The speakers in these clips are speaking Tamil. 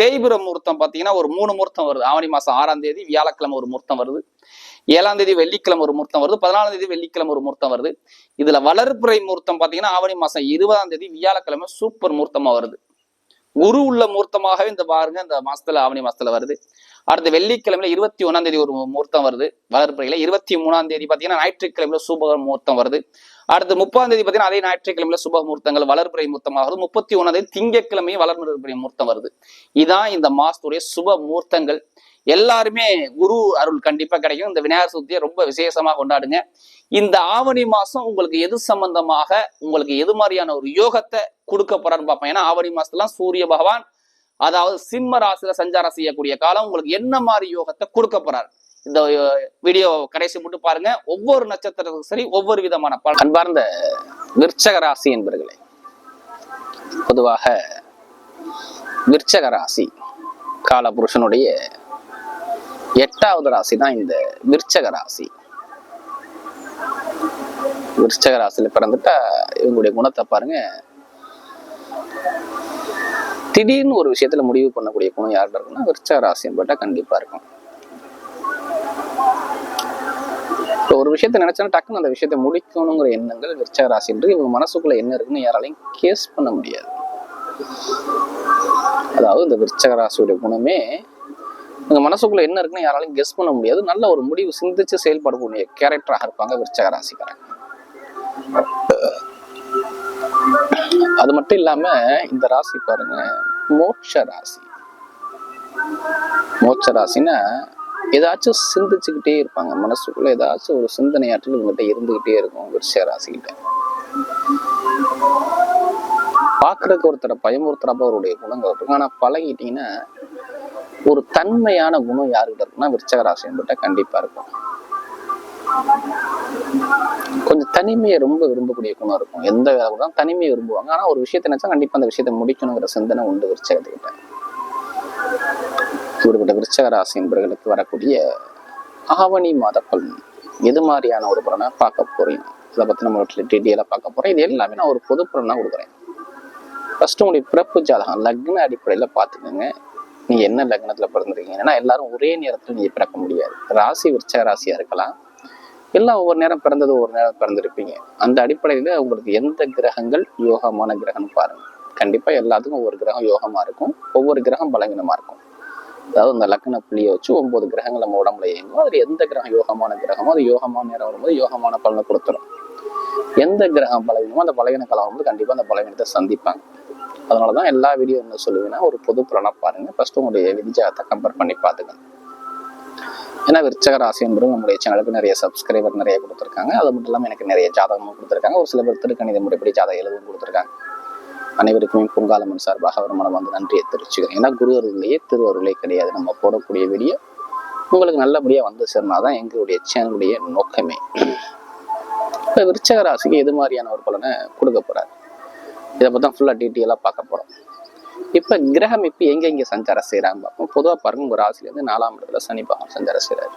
தேய்பிர முகூர்த்தம் பார்த்தீங்கன்னா ஒரு மூணு முகூர்த்தம் வருது. ஆவணி மாதம் ஆறாம் தேதி வியாழக்கிழமை ஒரு முகூர்த்தம் வருது. ஏழாம் தேதி வெள்ளிக்கிழமை ஒரு முகூர்த்தம் வருது. பதினாலாம் தேதி வெள்ளிக்கிழமை ஒரு முகூர்த்தம் வருது. இதுல வளர்ப்புறை முகூர்த்தம் பார்த்தீங்கன்னா ஆவணி மாசம் இருபதாம் தேதி வியாழக்கிழமை சூப்பர் முகூர்த்தமா வருது. குரு உள்ள முகூர்த்தமாகவே இந்த பாருங்க இந்த மாசத்துல ஆவணி மாசத்துல வருது. அடுத்து வெள்ளிக்கிழமையில இருபத்தி ஒண்ணாம் தேதி ஒரு முகூர்த்தம் வருது. வளர்ப்புறையில இருபத்தி மூணாம் தேதி பாத்தீங்கன்னா ஞாயிற்றுக்கிழமையில சுப முகூர்த்தம் வருது. அடுத்து முப்பதாம் தேதி பாத்தீங்கன்னா அதே ஞாயிற்றுக்கிழமையில சுப முகூர்த்தங்கள் வளர்ப்புறை முகூர்த்தமாக முப்பத்தி ஒன்னாம் தேதி திங்கக்கிழமையும் வளர்ப்புறை முகூர்த்தம் வருது. இதான் இந்த மாசத்துடைய சுப முகூர்த்தங்கள் எல்லாருமே குரு அருள் கண்டிப்பா கிடைக்கும். இந்த விநாயகர் சதுர்த்தியை ரொம்ப விசேஷமா கொண்டாடுங்க. இந்த ஆவணி மாசம் உங்களுக்கு எது சம்பந்தமாக உங்களுக்கு எது மாதிரியான ஒரு யோகத்தை கொடுக்க போறான்னு பார்ப்பேன் ஏன்னா ஆவணி மாசத்துலாம் சூரிய பகவான் அதாவது சிம்ம ராசியில சஞ்சாரம் செய்யக்கூடிய காலம் உங்களுக்கு என்ன மாதிரி யோகத்தை கொடுக்க போறார்? இந்த வீடியோ கடைசி மட்டும் பாருங்க. ஒவ்வொரு நட்சத்திரத்துக்கும் சரி ஒவ்வொரு விதமான பலன். அன்பார்ந்த விற்சக ராசி என்பர்களே பொதுவாக விற்சக ராசி காலபுருஷனுடைய எட்டாவது ராசி தான் இந்த விருச்சக ராசி. விருச்சக ராசியில பிறந்துட்டா இவங்களுடைய குணத்தை பாருங்க. திடீர்னு ஒரு விஷயத்துல முடிவு பண்ணக்கூடிய குணம் யார்கிட்ட இருக்குன்னா விருச்சக ராசின்னு போட்டா கண்டிப்பா இருக்கும். இப்போ ஒரு விஷயத்த நினைச்சா டக்குன்னு அந்த விஷயத்தை முடிக்கணுங்கிற எண்ணங்கள் விருச்சக ராசின்றது. இவங்க மனசுக்குள்ள என்ன இருக்குன்னு யாராலையும் கேஸ் பண்ண முடியாது. அதாவது இந்த விருச்சக ராசியுடைய குணமே உங்க மனசுக்குள்ள என்ன இருக்குன்னு யாராலையும் கெஸ் பண்ண முடியாது. நல்ல ஒரு முடிவு சிந்திச்சு செயல்படக்கூடிய கேரக்டராக இருப்பாங்க விருச்சக ராசிக்காரங்க. அது மட்டும் இல்லாம இந்த ராசி பாருங்க மோட்ச ராசி. மோட்ச ராசின்னா ஏதாச்சும் சிந்திச்சுக்கிட்டே இருப்பாங்க. மனசுக்குள்ள ஏதாச்சும் ஒரு சிந்தனையாற்றல் உங்ககிட்ட இருந்துகிட்டே இருக்கும் விருஷ ராசிக்கிட்ட. பாக்குறதுக்கு ஒருத்தரை பயமுறுத்துறப்ப அவருடைய குணங்கள் இருக்கும். ஆனா பழகிட்டீங்கன்னா ஒரு தன்மையான குணம் யாருக்கிட்ட இருக்குன்னா விருச்சக என்பட்ட கண்டிப்பா இருக்கும். கொஞ்சம் தனிமையை ரொம்ப விரும்பக்கூடிய குணம் இருக்கும். எந்த வேலை கூட தனிமையை விரும்புவாங்க. ஆனா ஒரு விஷயத்தை நினைச்சா கண்டிப்பா அந்த விஷயத்தை முடிக்கணுங்கிற சிந்தனை உண்டு விருச்சகத்துக்கிட்ட. இப்படிப்பட்ட விருச்சக ராசி என்பவர்களுக்கு வரக்கூடிய ஆவணி மாத பலன் எது மாதிரியான ஒரு பலனை பார்க்க போறீங்க? இதை பத்தி நம்ம டீட்டெயிலாக பார்க்க போறோம். இது எல்லாமே நான் ஒரு பொது பலனா கொடுக்குறேன். ஃபர்ஸ்ட் உங்களுடைய பிறப்பு ஜாதகம் லக்ன அடிப்படையில் பார்த்துக்கோங்க. நீங்க என்ன லக்னத்துல பிறந்திருக்கீங்க? ஏன்னா எல்லாரும் ஒரே நேரத்துல நீங்க பிறக்க முடியாது. ராசி விருச்சக ராசியா இருக்கலாம். எல்லாம் ஒவ்வொரு நேரம் பிறந்தது ஒவ்வொரு நேரம் பிறந்திருப்பீங்க. அந்த அடிப்படையில உங்களுக்கு எந்த கிரகங்கள் யோகமான கிரகம்னு பாருங்க. கண்டிப்பா எல்லாத்துக்கும் ஒவ்வொரு கிரகம் யோகமா இருக்கும். ஒவ்வொரு கிரகம் பலவீனமா இருக்கும். அதாவது இந்த லக்ன புள்ளியை வச்சு ஒன்பது கிரகங்கள் நம்ம உடம்புல இயங்கும். அதுல எந்த கிரகம் யோகமான கிரகமோ அது யோகமான நேரம் வரும்போது யோகமான பலனை கொடுத்துரும். எந்த கிரகம் பலவீனமோ அந்த பலவீன காலம் வரும்போது கண்டிப்பா அந்த பலவீனத்தை சந்திப்பாங்க. அதனாலதான் எல்லா வீடியோ என்ன சொல்லுவேன்னா ஒரு பொது பலனை பாருங்க. ஃபஸ்ட்டு உங்களுடைய விதிஜாதத்தை கம்பேர் பண்ணி பார்த்துக்கங்க ஏன்னா விருச்சக ராசி என்பதும் நம்முடைய சேனலுக்கு நிறைய சப்ஸ்கிரைபர் நிறைய கொடுத்துருக்காங்க. அது மட்டும் இல்லாமல் எனக்கு நிறைய ஜாதகமும் கொடுத்துருக்காங்க. ஒரு சில பேர் திருக்கணித முறைப்படி ஜாதகம் எழுதவும் கொடுத்துருக்காங்க. அனைவருக்குமே பொங்காலம்மன் சார்பாக ஒரு மனம் வந்து நன்றியை தெரிவிச்சுக்கிறேன். ஏன்னா குரு அருளையே திரு கிடையாது. நம்ம போடக்கூடிய வீடியோ உங்களுக்கு நல்லபடியாக வந்து சேர்னா தான் எங்களுடைய சேனலுடைய நோக்கமே. இப்போ விருச்சக ராசிக்கு எது மாதிரியான ஒரு பலனை கொடுக்க போகிறாரு இதை பற்றி தான் ஃபுல்லாக டீட்டெயிலாக பார்க்க போகிறோம் இப்போ கிரகம் இப்போ எங்கே எங்கே சஞ்சாரம் செய்கிறாங்க பார்ப்போம் பொதுவாக பாருங்க உங்கள் ராசிலேருந்து நாலாம் இடத்துல சனி பகவான் சஞ்சாரம் செய்கிறார்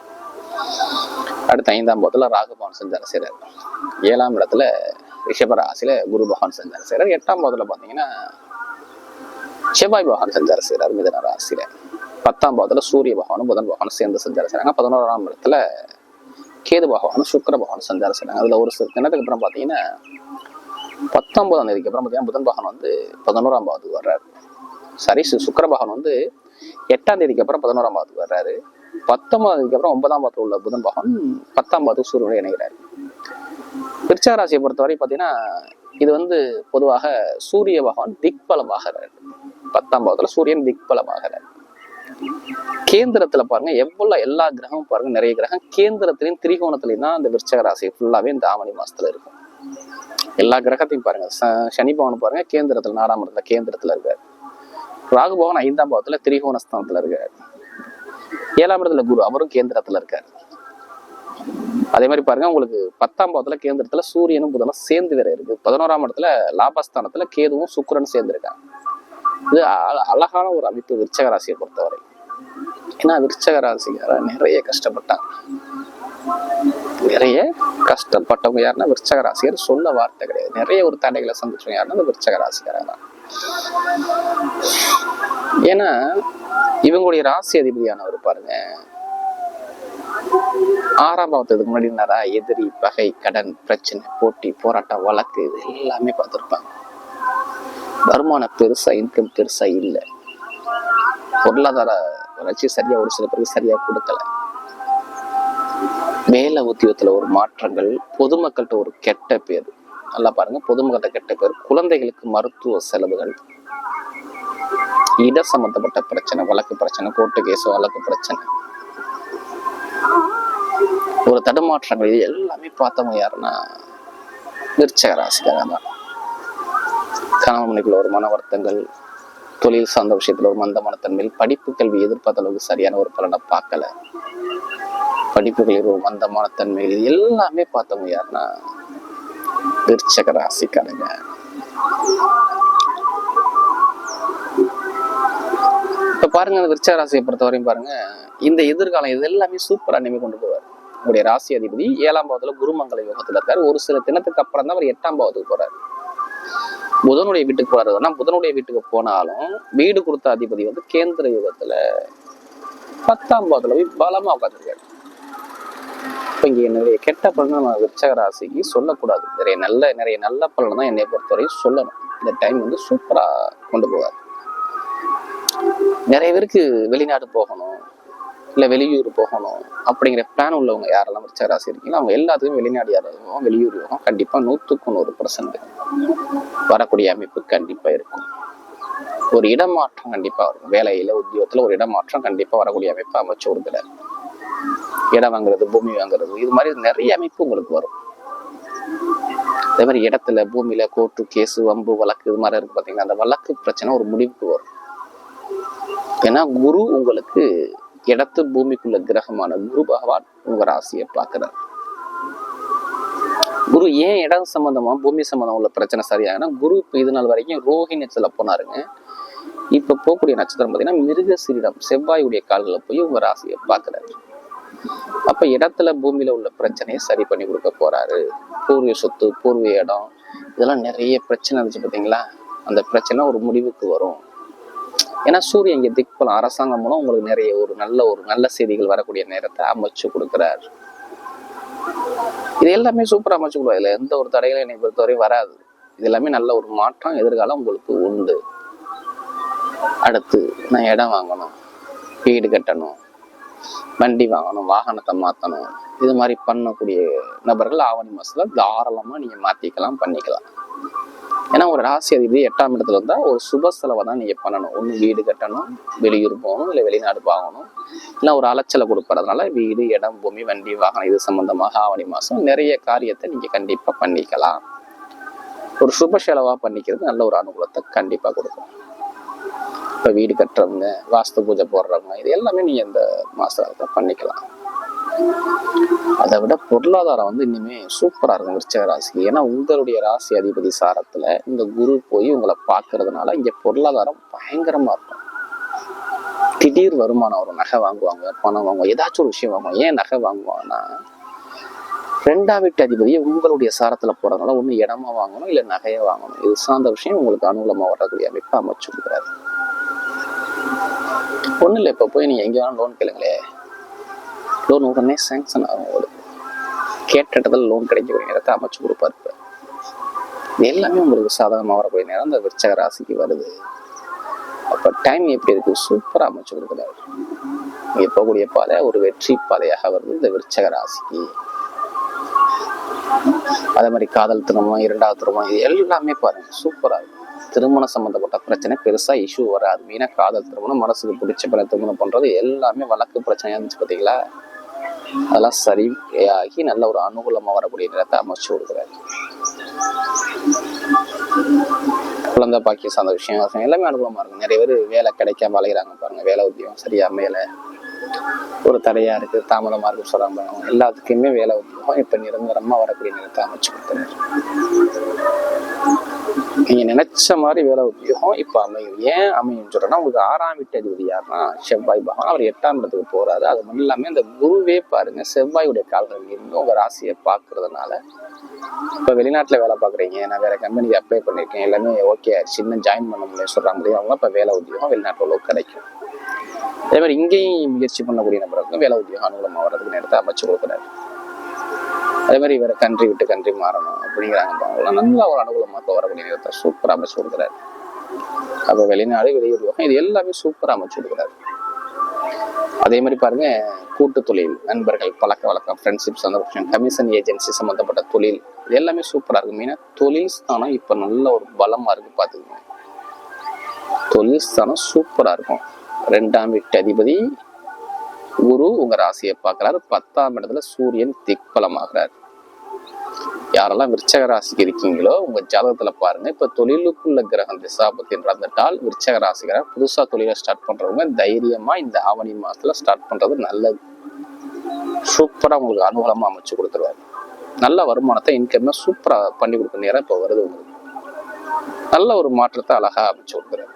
அடுத்த ஐந்தாம் பகுதியில் ராகு பகவான் சஞ்சாரம் செய்கிறார் ஏழாம் இடத்துல ரிஷப ராசியில் குரு பகவான் சஞ்சாரம் செய்கிறார் எட்டாம் பகுதியில் பார்த்தீங்கன்னா செவ்வாய் பகவான் சஞ்சாரம் செய்கிறார் மிதன ராசியில். பத்தாம் பாவத்துல சூரிய பகவானும் புதன் பகவானும் சேர்ந்து சஞ்சாரம் செய்கிறாங்க பதினோராம் இடத்துல கேது பகவானும் சுக்கர பகவானும் சஞ்சாரம் செய்கிறாங்க அதில் ஒரு சில தினத்துக்கு அப்புறம் பார்த்தீங்கன்னா பத்தொன்பதாம் தேதிக்கு அப்புறம் பார்த்தீங்கன்னா புதன் பகவான் வந்து பதினோராம் பாவத்துக்கு வர்றாரு. சரி சுக்கர பகவான் வந்து எட்டாம் தேதிக்கு அப்புறம் பதினோராம் பாவத்துக்கு வர்றாரு. பத்தொன்பதாம் தேதிக்கு அப்புறம் ஒன்பதாம் பாவத்தில் உள்ள புதன் பகவான் பத்தாம் பாவத்துக்கு சூரியனை இணைகிறாரு. விருச்சக ராசியை பொறுத்தவரை பார்த்தீங்கன்னா இது வந்து பொதுவாக சூரிய பகவான் திக்பலமாகிறார். பத்தாம் பாவத்துல சூரியன் திக்பலமாகிறார். கேந்திரத்துல பாருங்க எவ்வளவு எல்லா கிரகமும் பாருங்க நிறைய கிரகம் கேந்திரத்திலையும் திரிகோணத்திலையும் தான் இந்த விருச்சக ராசி ஃபுல்லாவே இந்த ஆவணி மாசத்துல இருக்கும். எல்லா கிரகத்தையும் பாருங்க. சனி பவன் பாருங்க கேந்திரத்துல நாலாம் இடத்துல கேந்திரத்துல இருக்காரு. ராகு பவன் ஐந்தாம் பாவத்துல திரிகோணஸ்தானத்துல இருக்காரு. ஏழாம் இடத்துல குரு அவரும் கேந்திரத்துல இருக்காரு. அதே மாதிரி பாருங்க உங்களுக்கு பத்தாம் பாவத்துல கேந்திரத்துல சூரியனும் புதனும் சேர்ந்து வேற இருக்கு. பதினோராம் இடத்துல லாபஸ்தானத்துல கேதுவும் சுக்கிரனும் சேர்ந்துருக்காங்க இது அ- அழகான ஒரு அமைப்பு விருச்சக ராசியை பொறுத்தவரை. ஏன்னா விருச்சக ராசிக்கார நிறைய கஷ்டப்பட்டாங்க. நிறைய கஷ்டப்பட்டவங்க யாருன்னா விருச்சக ராசிகர் சொல்ல வார்த்தை கிடையாது. நிறைய ஒரு தடைகளை சந்திச்சவங்க யாருன்னா அந்த விருச்சக ராசிக்காரங்க தான். ஏன்னா இவங்களுடைய ராசி அதிபதியானவர் பாருங்க. ஆறாம் பாவத்துக்கு முன்னாடி என்னடா எதிரி பகை கடன் பிரச்சனை போட்டி போராட்டம் வழக்கு இது எல்லாமே பார்த்துருப்பாங்க. வருமானம் பெருசா இன்கம் பெருசா இல்லை. பொருளாதார வளர்ச்சி சரியா ஒரு சில பேருக்கு சரியா கொடுக்கல. வேலை உத்தியோகத்துல ஒரு மாற்றங்கள் பொதுமக்கள்கிட்ட ஒரு கெட்ட பேர். நல்லா பாருங்க பொதுமக்கள்கிட்ட கெட்ட பேர் குழந்தைகளுக்கு மருத்துவ செலவுகள். இட சம்பந்தப்பட்ட பிரச்சனை வழக்கு பிரச்சனை கோர்ட்டு கேஸ் வழக்கு பிரச்சனை. ஒரு தடுமாற்றங்கள் இது எல்லாமே பார்த்தவங்க யாருன்னா விருச்சக ராசிக்காரங்க தான். ஒரு மன வருத்தங்கள் தொழில் சார்ந்த விஷயத்துல ஒரு மந்தமான தன்மையில் படிப்பு கல்வி எதிர்பார்த்த அளவுக்கு சரியான ஒரு பலனை பார்க்கல. படிப்புகளில் ஒரு மந்தமான தன்மைகள் இது எல்லாமே பார்த்தவங்க யாருன்னா விருச்சக ராசிக்காரங்க. இப்ப பாருங்க அந்த விருச்சக ராசியை பொறுத்தவரையும் பாருங்க இந்த எதிர்காலம் இது எல்லாமே சூப்பரா நினைவு கொண்டு போவார். உங்களுடைய ராசி அதிபதி ஏழாம் பாவத்துல குருமங்கல யோகத்துல இருக்காரு. ஒரு சில தினத்துக்கு அப்புறம் தான் அவர் எட்டாம் பாவத்துக்கு போறாரு. புதனுடைய வீட்டுக்கு போறாருன்னா புதனுடைய வீட்டுக்கு போனாலும் வீடு கொடுத்த அதிபதி வந்து கேந்திர யுகத்துல பத்தாம் பாவத்துல போய் பலமா உட்காந்துருக்காரு இப்போ இங்கே என்னுடைய கெட்ட பலன்கள் நம்ம விருச்சக ராசிக்கு சொல்லக்கூடாது. நிறைய நல்ல நிறைய நல்ல பலன் தான் என்னை பொறுத்தவரையும் சொல்லணும். இந்த டைம் வந்து சூப்பராக கொண்டு போவார் நிறைய பேருக்கு வெளிநாடு போகணும் இல்லை வெளியூர் போகணும் அப்படிங்கிற பிளான் உள்ளவங்க யாரெல்லாம் விருச்சக ராசி இருக்கீங்களோ அவங்க எல்லாத்துக்கும் வெளிநாடு யாரும் வெளியூர் யோகம் கண்டிப்பாக நூற்றுக்கு நூறு பர்சன்ட் வரக்கூடிய அமைப்பு கண்டிப்பாக இருக்கும். ஒரு இடமாற்றம் கண்டிப்பாக வரும். வேலையில உத்தியோகத்தில் ஒரு இடமாற்றம் கண்டிப்பாக வரக்கூடிய அமைப்பு அமைச்சு கொடுக்குறாரு இடம் வாங்குறது பூமி வாங்குறது இது மாதிரி நிறைய அமைப்பு உங்களுக்கு வரும். அதே மாதிரி இடத்துல பூமியில கோர்ட்டு கேஸு வம்பு வழக்கு இது மாதிரி இருக்கு பாத்தீங்கன்னா அந்த வழக்கு பிரச்சனை ஒரு முடிவுக்கு வரும். ஏன்னா குரு உங்களுக்கு இடத்து பூமிக்குள்ள கிரகமான குரு பகவான் உங்க ராசியை பார்க்கிறார். குரு ஏன் இடம் சம்பந்தமா பூமி சம்பந்தம் உள்ள பிரச்சனை சரியாகனா குரு இப்போ இது நாள் வரைக்கும் ரோஹிணியத்துல போனாருங்க. இப்ப போகக்கூடிய நட்சத்திரம் பார்த்தீங்கன்னா மிருகசீரிடம் செவ்வாயுடைய கால்களை போய் உங்க ராசியை பார்க்கிறாரு. அப்ப இடத்துல பூமியில உள்ள பிரச்சனையை சரி பண்ணி கொடுக்க போறாரு. பூர்வீக சொத்து பூர்வீக இடம் இதெல்லாம் நிறைய பிரச்சனை இருந்துச்சு பாத்தீங்களா? அந்த பிரச்சனை ஒரு முடிவுக்கு வரும். ஏன்னா சூரியன் இங்கே திக்பலம் அரசாங்கம் மூலம் உங்களுக்கு நிறைய ஒரு நல்ல ஒரு நல்ல செய்திகள் வரக்கூடிய நேரத்தை அமைச்சு கொடுக்குறாரு. இது எல்லாமே சூப்பரா அமைச்சு கொடுக்கும் எந்த ஒரு தடைகளும் என்னை பொறுத்தவரை வராது. இது எல்லாமே நல்ல ஒரு மாற்றம் எதிர்காலம் உங்களுக்கு உண்டு. அடுத்து நான் இடம் வாங்கணும் வீடு கட்டணும். வண்டி வாங்கணும் வாகனத்தை மாற்றணும் இது மாதிரி பண்ணக்கூடிய நபர்கள் ஆவணி மாசத்துல தாராளமா நீங்க மாத்திக்கலாம் பண்ணிக்கலாம். ஏன்னா ஒரு ராசி அதிபதி எட்டாம் இடத்துல இருந்தா ஒரு சுப செலவை தான் நீங்க பண்ணணும். ஒண்ணு வீடு கட்டணும் வெளியூர் போகணும் இல்லை வெளிநாடு வாங்கணும். இல்லை ஒரு அலைச்சலை கொடுப்பறதுனால வீடு இடம் பூமி வண்டி வாகனம் இது சம்மந்தமாக ஆவணி மாசம் நிறைய காரியத்தை நீங்க கண்டிப்பா பண்ணிக்கலாம். ஒரு சுப செலவா பண்ணிக்கிறது நல்ல ஒரு அனுகூலத்தை கண்டிப்பா கொடுக்கும். இப்போ வீடு கட்டுறவங்க வாஸ்து பூஜை போடுறவங்க இது எல்லாமே நீங்க இந்த மாசத்தை பண்ணிக்கலாம். அதை விட பொருளாதாரம் வந்து இனிமே சூப்பரா இருக்கும் விருச்சக ராசிக்கு. ஏன்னா உங்களுடைய ராசி அதிபதி சாரத்துல இந்த குரு போய் உங்களை பார்க்கறதுனால இங்க பொருளாதாரம் பயங்கரமா இருக்கும். திடீர் வருமானம் வரும் நகை வாங்குவாங்க பணம் வாங்குவாங்க ஏதாச்சும் ஒரு விஷயம் வாங்குவாங்க. ஏன் நகை வாங்குவாங்கன்னா ரெண்டாம் வீட்டு அதிபதியை உங்களுடைய சாரத்துல போகிறதுனால ஒண்ணு இடமா வாங்கணும் இல்லை நகையை வாங்கணும். இது சார்ந்த விஷயம் உங்களுக்கு அனுகூலமாக வரக்கூடிய அமைப்பு அமைச்சு கொடுக்குறாரு. ஒன்றும் இல்லை இப்போ போய் நீங்கள் எங்கேயாவது வேணாலும் லோன் கேளுங்களே. லோன் உடனே சேங்ஷன் ஆகும் உங்களுக்கு. கேட்ட இடத்துல லோன் கிடைக்கக்கூடிய நேரத்தை அமைச்சு கொடுப்பாரு இது எல்லாமே உங்களுக்கு சாதகமாக வரக்கூடிய நேரம். இந்த விருச்சக ராசிக்கு வருது. அப்போ டைம் எப்படி இருக்கு? சூப்பராக அமைச்சு கொடுக்குறாரு. இங்கே போகக்கூடிய பாதை ஒரு வெற்றி பாதையாக வருது இந்த விருச்சக ராசிக்கு. அதே மாதிரி காதல் திருமணம் இரண்டாவது திருமணம் இது எல்லாமே பாருங்க. சூப்பராக இருக்கும் திருமணம் சம்மந்தப்பட்ட பிரச்சனை பெருசாக இஷ்யூ வராது. மீனாக காதல் திருமணம் மனசுக்கு பிடிச்ச பிற திருமணம் பண்ணுறது எல்லாமே வழக்கு பிரச்சனையாக இருந்துச்சு பார்த்தீங்களா அதெல்லாம் சரியாகி நல்ல ஒரு அனுகூலமாக வரக்கூடிய நேரத்தை அமைச்சு கொடுக்குறாரு. குழந்தை பாக்கிய சார்ந்த விஷயம் எல்லாமே அனுகூலமாக இருக்கும். நிறைய பேர் வேலை கிடைக்காம அலைகிறாங்க பாருங்கள் வேலை உத்தியம் சரியா மேலே ஒரு தடையா இருக்கு தாமதமா இருக்கு சொல்றாங்க எல்லாத்துக்குமே வேலை உத்தியோகம் இப்ப நிரந்தரமா வரக்கூடிய நேரத்தை அமைச்சு கொடுக்குறாரு நீங்க நினைச்ச மாதிரி வேலை உத்தியோகம் இப்ப அமையும். ஏன் அமையும் சொல்கிறேன்னா உங்களுக்கு ஆறாம் வீட்டு அதிபதி யாருன்னா செவ்வாய் பகவான். அவர் எட்டாம் இடத்துக்கு போறாரு. அது மட்டும் இல்லாம இந்த குருவே பாருங்க செவ்வாயுடைய கால்கள் இருந்து உங்க ராசியை பாக்குறதுனால இப்ப வெளிநாட்டுல வேலை பார்க்குறீங்க நான் வேற கம்பெனிக்கு அப்ளை பண்ணிருக்கேன் எல்லாமே ஓகே சின்ன ஜாயின் பண்ண முடியும் சொல்கிறாங்க அவங்க இப்போ வேலை உத்தியோகம் வெளிநாட்டு உள்ளவங்க கிடைக்கும். அதே மாதிரி இங்கேயும் முயற்சி பண்ணக்கூடிய நபருக்கு வேலை உத்தியோகம் அனுகூலமாக வர்றதுக்கு நேரத்தை அமைச்சு கொடுக்குறாரு. அதே மாதிரி வேறு கண்ட்ரி விட்டு கண்ட்ரி மாறணும் அப்படிங்கிறாங்க நல்லா ஒரு அனுகூலமாக வரக்கூடிய நேரத்தை சூப்பராக அமைச்சு கொடுக்குறாரு. அப்ப வெளிநாடு வெளியூர் இது எல்லாமே சூப்பரா அமைச்சு கொடுக்குறாரு. அதே மாதிரி பாருங்க கூட்டு தொழில் நண்பர்கள் பழக்க வழக்கம் ஃப்ரெண்ட்ஷிப் சந்தோஷம் கமிஷன் ஏஜென்சி சம்மந்தப்பட்ட தொழில் இது எல்லாமே சூப்பராக இருக்கும். மெயினாக தொழில் ஸ்தானம் இப்போ நல்ல ஒரு பலமாக இருக்கு பார்த்துக்கோங்க தொழில் ஸ்தானம் சூப்பராக இருக்கும். ரெண்டாம் வீட்டு அதிபதி குரு உங்கள் ராசியை பார்க்குறாரு. பத்தாம் இடத்துல சூரியன் திக்பலமாகிறார். யாரெல்லாம் விருச்சக ராசிக்கு இருக்கீங்களோ உங்கள் ஜாதகத்தில் பாருங்கள் இப்போ தொழிலுக்குள்ள கிரகம் திசாபத்தி நடந்துட்டால் விருச்சக ராசிக்காரர் புதுசாக தொழிலை ஸ்டார்ட் பண்ணுறவங்க தைரியமாக இந்த ஆவணி மாதத்தில் ஸ்டார்ட் பண்ணுறது நல்லது. சூப்பராக உங்களுக்கு அனுகூலமாக அமைச்சு கொடுத்துருவாரு. நல்ல வருமானத்தை இன்கம் சூப்பராக பண்ணி கொடுக்க நேரம் இப்போ வருது உங்களுக்கு. நல்ல ஒரு மாற்றத்தை அழகாக அமைச்சு கொடுக்குறாரு.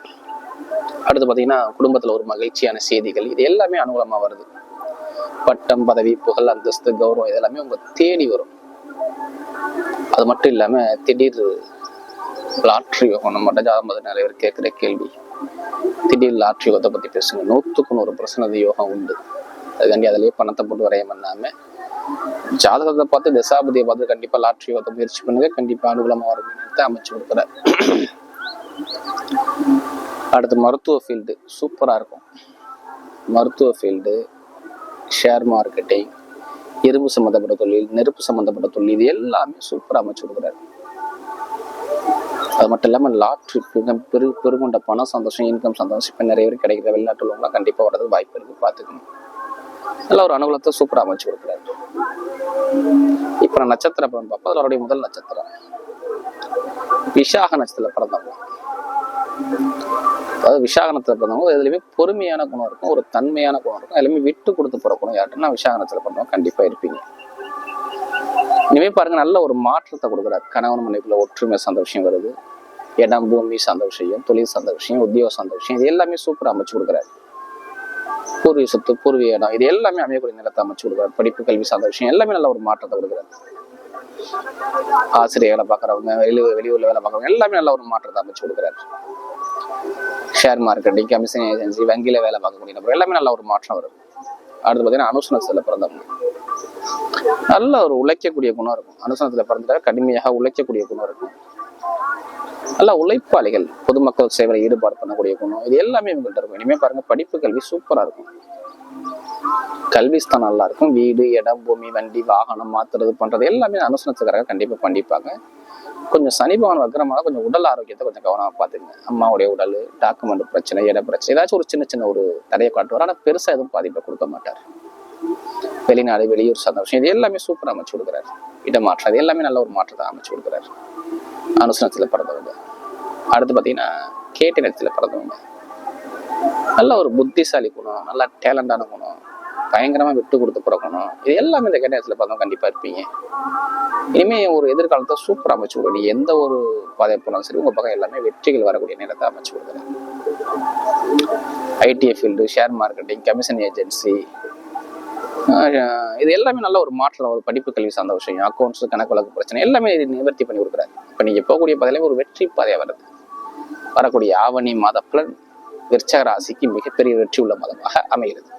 அடுத்து பார்த்தீங்கன்னா குடும்பத்தில் ஒரு மகிழ்ச்சியான செய்திகள் இது எல்லாமே அனுகூலமாக வருது. பட்டம் பதவி புகழ் அந்தஸ்து கௌரவம் இது எல்லாமே உங்க தேடி வரும். அது மட்டும் இல்லாமல் திடீர் லாட்ரி யோகம் நம்ம ஜாதகம் பார்த்து நிறைய பேர் கேட்குற கேள்வி. திடீர் லாட்ரி யோகத்தை பற்றி பேசுங்க. நூற்றுக்கு நூறு பிரசனது யோகம் உண்டு. அதுக்காண்டி அதுலேயே பணத்தை போட்டு வரைய பண்ணாமல் ஜாதகத்தை பார்த்து தசாபதியை பார்த்து கண்டிப்பாக லாட்ரி யோகத்தை முயற்சி பண்ணுங்க. கண்டிப்பாக அனுகூலமாக வரும் அமைச்சு கொடுக்குறாரு. அடுத்து மருத்துவ ஃபீல்டு சூப்பராக இருக்கும். மருத்துவ ஃபீல்டு ஷேர் மார்க்கெட்டிங் இரும்பு சம்மந்தப்பட்ட தொழில் நெருப்பு சம்மந்தப்பட்ட தொழில் இது எல்லாமே சூப்பரா அமைச்சு கொடுக்குறாரு. அது மட்டும் இல்லாமல் லாட்ரி பெரு பெருகொண்ட பணம் சந்தோஷம் இன்கம் சந்தோஷம் இப்போ நிறைய பேர் கிடைக்கிற வெளிநாட்டு உள்ளவங்களாம் கண்டிப்பாக வர்றது வாய்ப்பு இருக்கு பார்த்துக்கணும். நல்ல ஒரு அனுகூலத்தை சூப்பரா அமைச்சு கொடுக்குறாரு. இப்போ நான் நட்சத்திரம் பார்ப்போம் அதில் அவருடைய முதல் நட்சத்திரம். விஷாக நட்சத்திரத்தில் பிறந்தவங்க அதாவது விசாகனத்தில் பிறந்தவங்க எதுலையுமே பொறுமையான குணம் இருக்கும் ஒரு தன்மையான குணம் இருக்கும். எல்லாமே விட்டு கொடுத்து போகிற குணம் யார்ட்டுன்னா விசாகனத்தில் பிறந்தவங்க கண்டிப்பா இருப்பீங்க. இனிமே பாருங்க நல்ல ஒரு மாற்றத்தை கொடுக்குறாரு. கணவன் மனைவிக்குள்ள ஒற்றுமை சார்ந்த விஷயம் வருது. இடம் பூமி சார்ந்த விஷயம் தொழில் சார்ந்த விஷயம் உத்தியோகம் சார்ந்த விஷயம் இது எல்லாமே சூப்பரா அமைச்சு கொடுக்குறாரு. பூர்வீக சொத்து பூர்வீக இடம் இது எல்லாமே அமையக்கூடிய நிலத்தை அமைச்சு கொடுக்குறாரு. படிப்பு கல்வி சார்ந்த விஷயம் எல்லாமே நல்ல ஒரு மாற்றத்தை கொடுக்குறாரு. ஆசிரியர் வேலை பார்க்குறவங்க வெளியூர் வெளியூர்ல வேலை பார்க்குறவங்க எல்லாமே நல்ல ஒரு மாற்றத்தை அமைச்சு கொடுக்குறாரு. ஷேர் மார்க்கெட்டிங் கமிஷன் ஏஜென்சி வங்கியில வேலை பார்க்கக்கூடிய நபர் எல்லாமே நல்ல ஒரு மாற்றம் வரும். அடுத்து பார்த்தீங்கன்னா அனுசனத்தில் பிறந்தவங்க. நல்ல ஒரு உழைக்கக்கூடிய குணம் இருக்கும். அனுசனத்தில் பிறந்துட்டா கடுமையாக உழைக்கக்கூடிய குணம் இருக்கும். நல்ல உழைப்பாளிகள் பொதுமக்கள் சேவையில் ஈடுபாடு பண்ணக்கூடிய குணம் இது எல்லாமே இவங்கள்ட்ட இருக்கும். இனிமே பாருங்க படிப்பு கல்வி சூப்பரா இருக்கும். கல்விஸ்தான் நல்லா இருக்கும். வீடு இடம் பூமி வண்டி வாகனம் மாத்துறது பண்றது எல்லாமே அனுசனத்துக்காக கண்டிப்பா பண்ணிப்பாங்க. கொஞ்சம் சனி பகவான் வக்கரமாக கொஞ்சம் உடல் ஆரோக்கியத்தை கொஞ்சம் கவனமா பார்த்துங்க அம்மாவுடைய உடல் டாக்குமெண்ட் பிரச்சனை இட பிரச்சனை ஏதாச்சும் ஒரு சின்ன சின்ன ஒரு தடையை காட்டுவார். ஆனா பெருசா எதுவும் பாதிப்பை கொடுக்க மாட்டார். வெளிநாடு வெளியூர் சந்தோஷம் இது எல்லாமே சூப்பரா அமைச்சு கொடுக்குறாரு. இடமாற்றம் இது எல்லாமே நல்ல ஒரு மாற்றத்தை அமைச்சு கொடுக்குறாரு. அனுசனத்துல பிறந்தவங்க. அடுத்து பாத்தீங்கன்னா கேட்ட நேரத்தில் பிறந்தவங்க. நல்ல ஒரு புத்திசாலி குணம் நல்ல டேலண்டான குணம். பயங்கரமா விட்டு கொடுத்து பிறக்கணும். இது எல்லாமே இந்த கேட்ட பார்த்தோம் கண்டிப்பா இருப்பீங்க. இனிமேல் ஒரு எதிர்காலத்தை சூப்பரா அமைச்சு கொடுங்க. எந்த ஒரு பாதை போனாலும் சரி உங்க பக்கம் எல்லாமே வெற்றிகள் வரக்கூடிய நேரத்தை அமைச்சு கொடுக்குறேன் ITI field share marketing commission agency இது எல்லாமே நல்ல ஒரு மாற்றம் ஒரு படிப்பு கல்வி சார்ந்த விஷயம். அக்கௌண்ட்ஸ் கணக்கு வழக்கு பிரச்சனை எல்லாமே இது நிவர்த்தி பண்ணி கொடுக்குறாரு. இப்போ நீங்கள் போகக்கூடிய பாதையில ஒரு வெற்றி பாதையாக வருது. வரக்கூடிய ஆவணி மாத பலன் விருச்சக ராசிக்கு மிகப்பெரிய வெற்றி உள்ள மதமாக அமைகிறது.